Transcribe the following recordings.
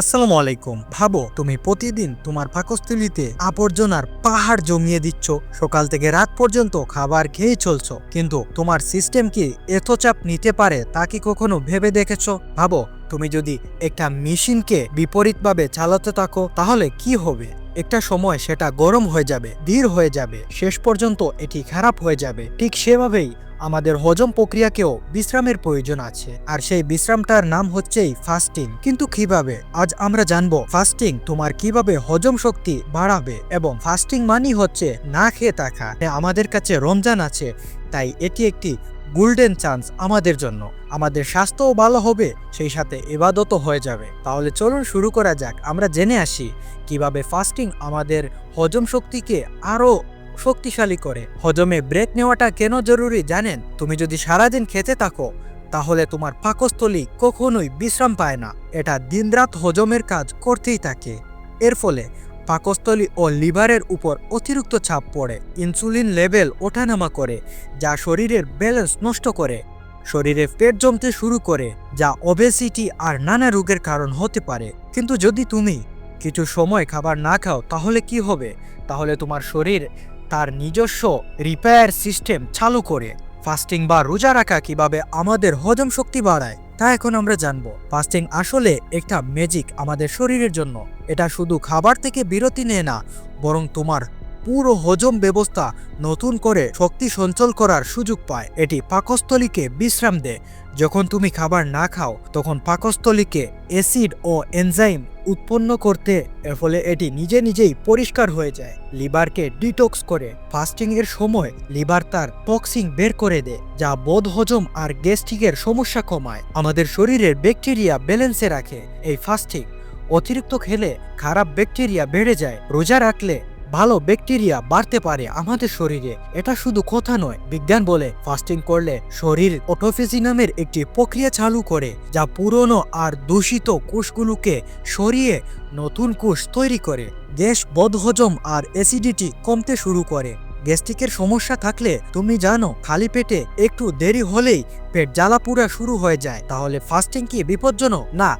আসসালামু আলাইকুম। ভাবো, তুমি প্রতিদিন তোমার পাকস্থলিতে আবর্জনার পাহাড় জমিয়ে দিচ্ছ, সকাল থেকে রাত পর্যন্ত খাবার খেয়ে চলছো। কিন্তু তোমার সিস্টেম কি এত চাপ নিতে পারে তা কি কখনো ভেবে দেখেছ? ভাবো, তুমি যদি একটা মেশিনকে বিপরীতভাবে চালাতে থাকো, তাহলে কি হবে? একটা সময় সেটা গরম হয়ে যাবে, ধীর হয়ে যাবে, শেষ পর্যন্ত এটি খারাপ হয়ে যাবে। ঠিক সেভাবেই আমাদের হজম প্রক্রিয়াকেও বিশ্রামের প্রয়োজন আছে। আর সেই বিশ্রামটার নাম হচ্ছেই ফাস্টিং কিন্তু কীভাবে? আজ আমরা জানব ফাস্টিং তোমার কীভাবে হজম শক্তি বাড়াবে এবং ফাস্টিং মানি হচ্ছে না খেয়ে থাকা। আমাদের কাছে রমজান আছে, তাই এটি একটি গোল্ডেন চান্স আমাদের জন্য। আমাদের স্বাস্থ্যও ভালো হবে, সেই সাথে এবাদতও হয়ে যাবে। তাহলে চলুন শুরু করা যাক। আমরা জেনে আসি কীভাবে ফাস্টিং আমাদের হজম শক্তিকে আরও শক্তিশালী করে। হজমে ব্রেক নেওয়াটা কেন জরুরি জানেন? তুমি যদি সারাদিন খেতে থাকো, তাহলে তোমার পাকস্থলী কখনোই বিশ্রাম পায় না। এটা দিনরাত হজমের কাজ করতেই থাকে। এর ফলে পাকস্থলী ও লিভারের উপর অতিরিক্ত চাপ পড়ে, ইনসুলিন লেভেল ওঠানামা করে, যা শরীরের ব্যালেন্স নষ্ট করে। শরীরে পেট জমতে শুরু করে, যা ওবেসিটি আর নানা রোগের কারণ হতে পারে। কিন্তু যদি তুমি কিছু সময় খাবার না খাও, তাহলে কি হবে? তাহলে তোমার শরীর তার নিজস্ব রিপেয়ার সিস্টেম চালু করে। ফাস্টিং বা রোজা রাখা কীভাবে আমাদের হজম শক্তি বাড়ায়, তা এখন আমরা জানব। ফাস্টিং আসলে একটা ম্যাজিক আমাদের শরীরের জন্য। এটা শুধু খাবার থেকে বিরতি নেয় না, বরং তোমার পুরো হজম ব্যবস্থা নতুন করে শক্তি সঞ্চল করার সুযোগ পায়। এটি পাকস্থলীকে বিশ্রাম দেয়। যখন তুমি খাবার না খাও, তখন পাকস্থলীকে অ্যাসিড ও এনজাইম উৎপন্ন করতে, এর ফলে এটি নিজে নিজেই পরিষ্কার হয়ে যায়। লিভারকে ডিটক্স করে ফাস্টিং এর সময় লিভার তার টক্সিন বের করে দেয়, যা বোধ হজম আর গ্যাস্ট্রিকের সমস্যা কমায়। আমাদের শরীরের ব্যাকটেরিয়া ব্যালেন্সে রাখে। এই ফাস্টিং অতিরিক্ত খেলে খারাপ ব্যাকটেরিয়া বেড়ে যায়। রোজা রাখলে ভালো ব্যাকটেরিয়া বাড়তে পারে আমাদের শরীরে। এটা শুধু কথা নয়, বিজ্ঞান বলে ফাস্টিং করলে শরীর অটোফেসি নামের একটি প্রক্রিয়া চালু করে, যা পুরনো আর দূষিত কোষগুলোকে সরিয়ে নতুন কোষ তৈরি করে। গ্যাস বদহজম আর অ্যাসিডিটি কমতে শুরু করে। গ্যাস্ট্রিকের সমস্যা থাকলে তুমি জানো, খালি পেটে একটু দেরি হলেই পেট জ্বালা পুরা শুরু হয়ে যায়। তাহলে ফাস্টিং কি বিপজ্জনক? না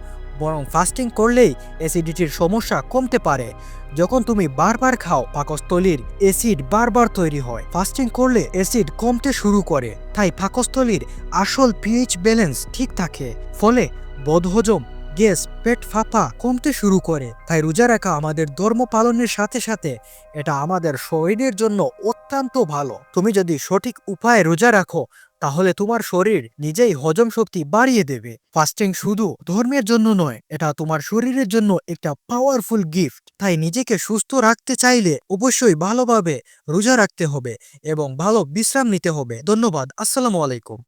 বরং ফাস্টিং করলেই অ্যাসিডিটির সমস্যা কমতে পারে। যখন তুমি বারবার খাও, পাকস্থলীর অ্যাসিড বারবার তৈরি হয়। ফাস্টিং করলে অ্যাসিড কমতে শুরু করে, তাই পাকস্থলীর আসল পিএইচ ব্যালেন্স ঠিক থাকে। ফলে বদহজম, গ্যাস, পেট ফাঁপা কমতে শুরু করে। তাই রোজা রাখা আমাদের ধর্ম পালনের সাথে সাথে এটা আমাদের শরীরের জন্য অত্যন্ত ভালো। তুমি যদি সঠিক উপায়ে রোজা রাখো তাহলে তোমার শরীর নিজেই হজম শক্তি বাড়িয়ে দেবে। ফাস্টিং শুধু ধর্মের জন্য নয়, এটা তোমার শরীরের জন্য একটা পাওয়ারফুল গিফট তাই নিজেকে সুস্থ রাখতে চাইলে অবশ্যই ভালোভাবে রোজা রাখতে হবে এবং ভালো বিশ্রাম নিতে হবে। ধন্যবাদ, আসসালামু আলাইকুম।